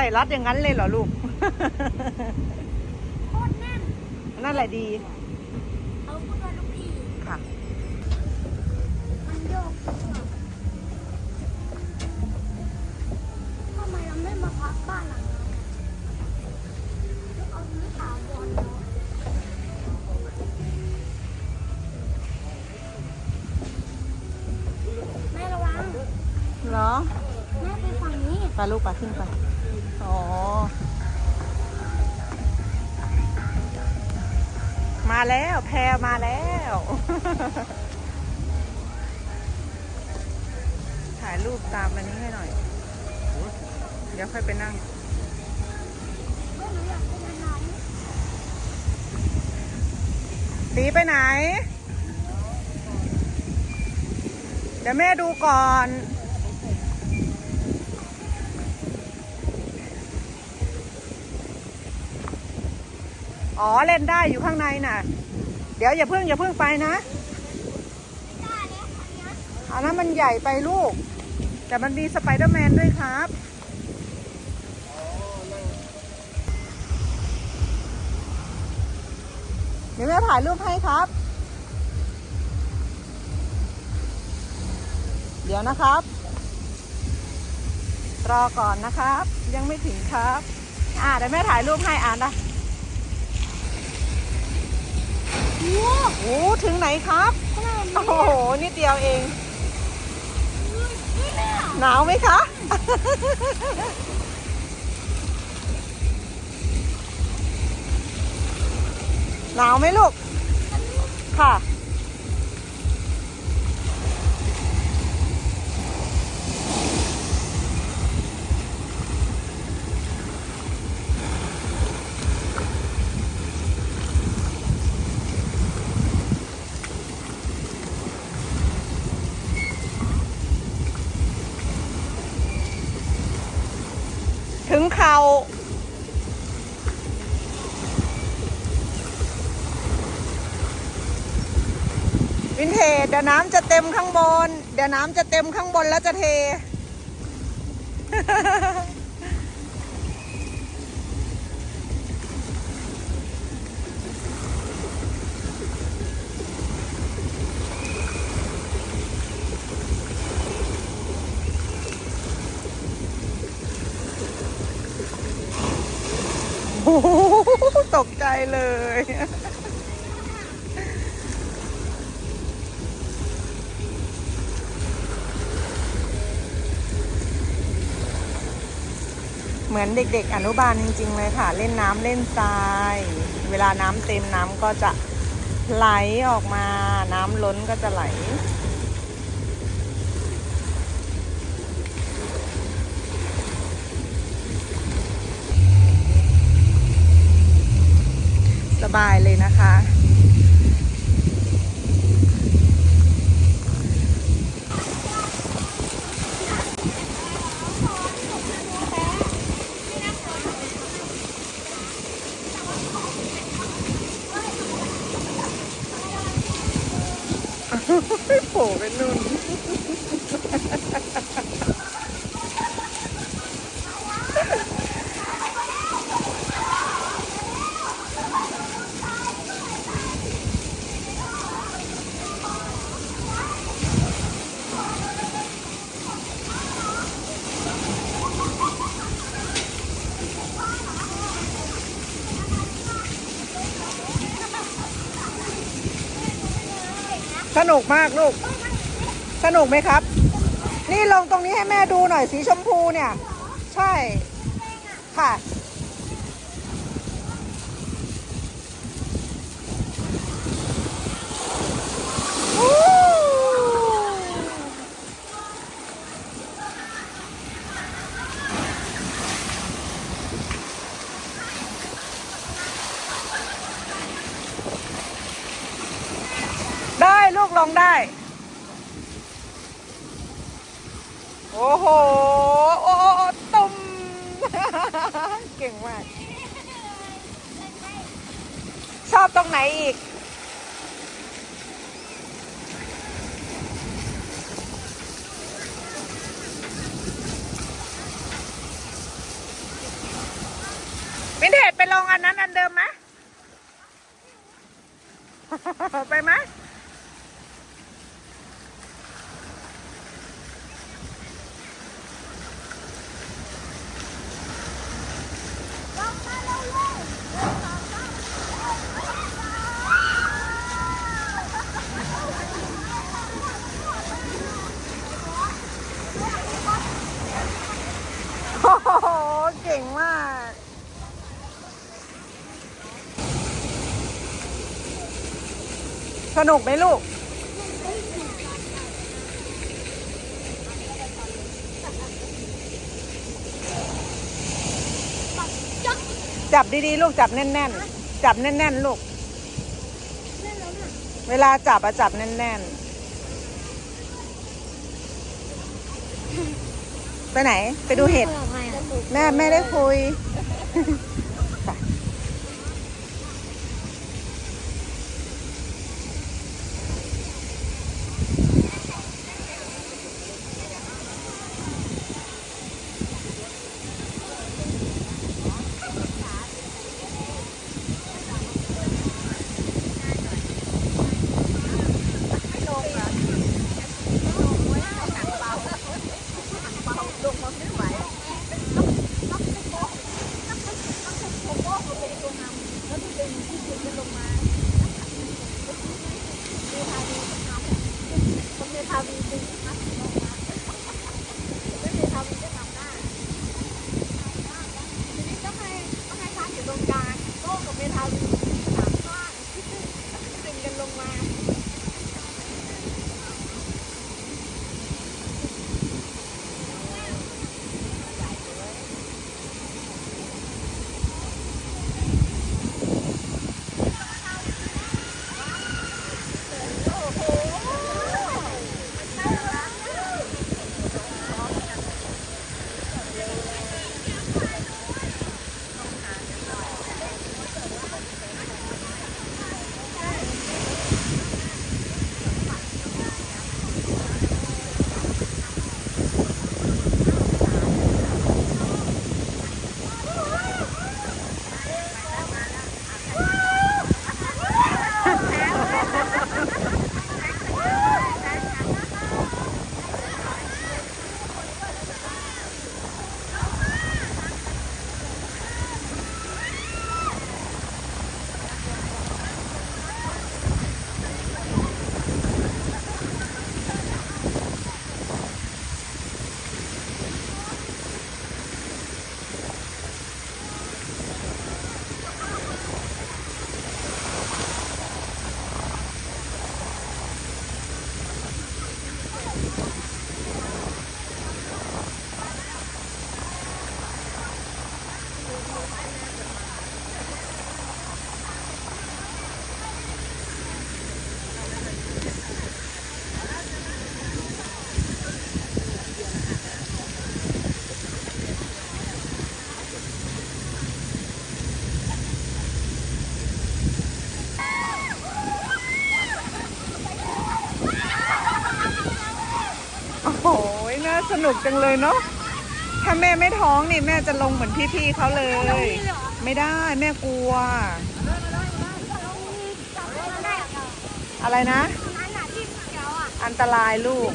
ส่รัดอย่างนั้นเลยเหรอลูก โคตรแน่นนั่นแหละดี เขาพูดว่าลูกพี่ค่ะ มันโยกทำไมเราไม่มาพักบ้านหลังนั้นเอาที่ถาวรเนาะแม่ระวังเหรอ แม่ไปฝั่งนี้ ไปลูกไปขึ้นไป อ๋อ มาแล้วแพรมาแล้ว ถ่ายรูปตามอันนี้ให้หน่อย เดี๋ยวค่อยไปนั่งตีไปไหน เดี๋ยวแม่ดูก่อน อ๋อเล่นได้อยู่ข้างในน่ะ เดี๋ยวอย่าเพิ่งอย่าเพิ่งไปนะอันเนี้ยอันนั้นมันใหญ่ไปลูก แต่มันมีสไปเดอร์แมนด้วยครับเดี๋ยวแม่ถ่ายรูปให้ครับ เดี๋ยวนะครับ รอก่อนนะครับ ยังไม่ถึงครับ อ่าเดี๋ยวแม่ถ่ายรูปให้อ่านนะ โอ้โอ้ถึงไหนครับขนาดโอ้นี้โหนิดเดียวเองนี่แม่หนาวไหมคะหนาวไหมลูก ค่ะ เขาวินเทจเดี๋ยวน้ำจะเต็มข้างบน เดี๋ยวน้ำจะเต็มข้างบนแล้วจะเท โอ้โหต กใจเลย เหมือนเด็กๆ อนุบาลจริง ๆ เลยค่ะ เล่นน้ำเล่นทราย เวลาน้ำเต็มน้ำก็จะไหลออกมา น้ำล้นก็จะไหล บายเลยนะคะ โผล่ไปนู่น สนุกมากลูก สนุกไหมครับ นี่ลงตรงนี้ให้แม่ดูหน่อยสีชมพูเนี่ย ใช่ ค่ะ ได้ลูกลงได้ โอ้ โอ้โอ้ตุ่มเก่งมาก ชอบตรงไหนอีก วินเทจไปลองอันนั้นอันเดิมไหมไปไหม ลงมาเร็วเลย โอ้โห่งมากสนุกไหมลูก จับดีๆ ลูกจับแน่นๆ จับแน่นๆ ลูก เวลาจับอะจับแน่นๆ ไปไหน ไปดูเห็ด แม่ไม่ได้คุย ไปโสนุกจังเลยเนาะ ถ้าแม่ไม่ท้องนี่แม่จะลงเหมือนพี่ๆเขาเลย ไม่ได้แม่กลัว อะไรนะ อันตรายลูก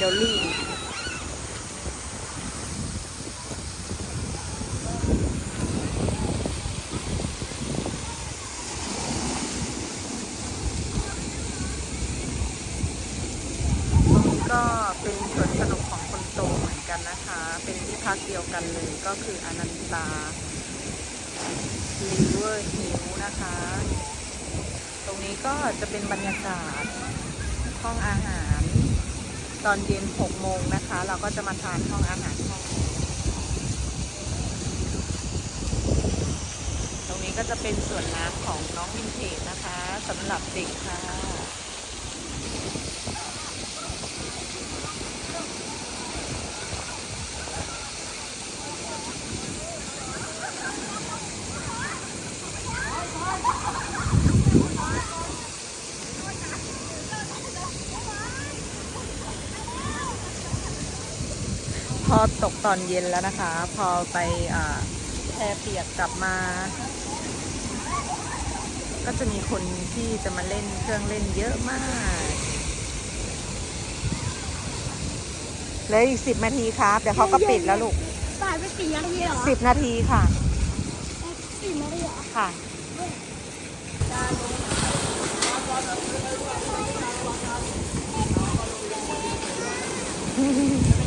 เดี๋ยวลื่นก็เป็นสวนสนุกของคนโตเหมือนกันนนะคะ เป็นที่พักเดียวกันเลยก็คืออนันตาลิเวอร์ฮิลนะคะ ตรงนี้ก็จะเป็นบรรยากาศห้องอาหาร ตอนเย็น6โมงนะคะ เราก็จะมาทานห้องอาหารห้องตรงนี้ก็จะเป็นส่วนน้ำของน้องวินเทจนะคะสำหรับเด็กค่ะ ตกตอนเย็นแล้วนะคะ พอไปแพเปียกกลับมา ก็จะมีคนที่จะมาเล่นเครื่องเล่นเยอะมากเลยอีกสิบนาทีครับ เดี๋ยวเขาก็ปิดแล้วลูกสายไปสี่นาทีเหรอสิบนาทีค่ะสี่นาทีเหรอค่ะอ